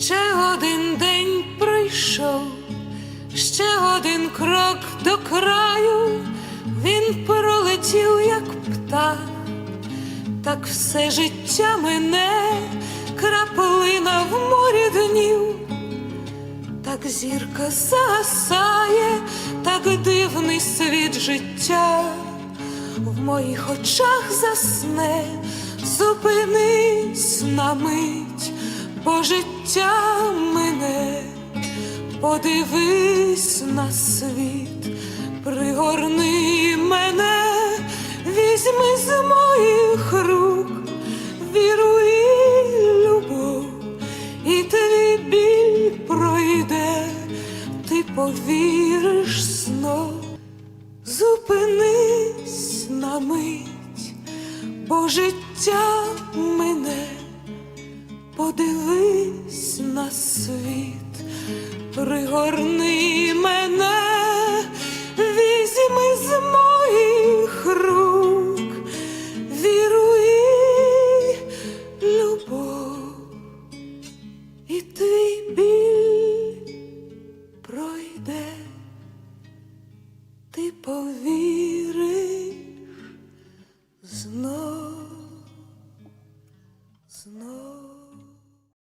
Ще один день пройшов, ще один крок до краю, він пролетів, як птах, так все життя мене, краплина в морі днів, так зірка згасає, так дивний світ життя, в моїх очах засне, зупинись на мить, бо життя мене, подивись на світ, пригорни мене, візьми з моїх рук, віру і любов, і твій біль пройде, ти повіриш знов. Зупинись на мить, бо життя мене, подивись на світ, пригорни мене, візьми з моїх рук, віруй любов, і твій біль пройде, ти повіриш знов. Snow.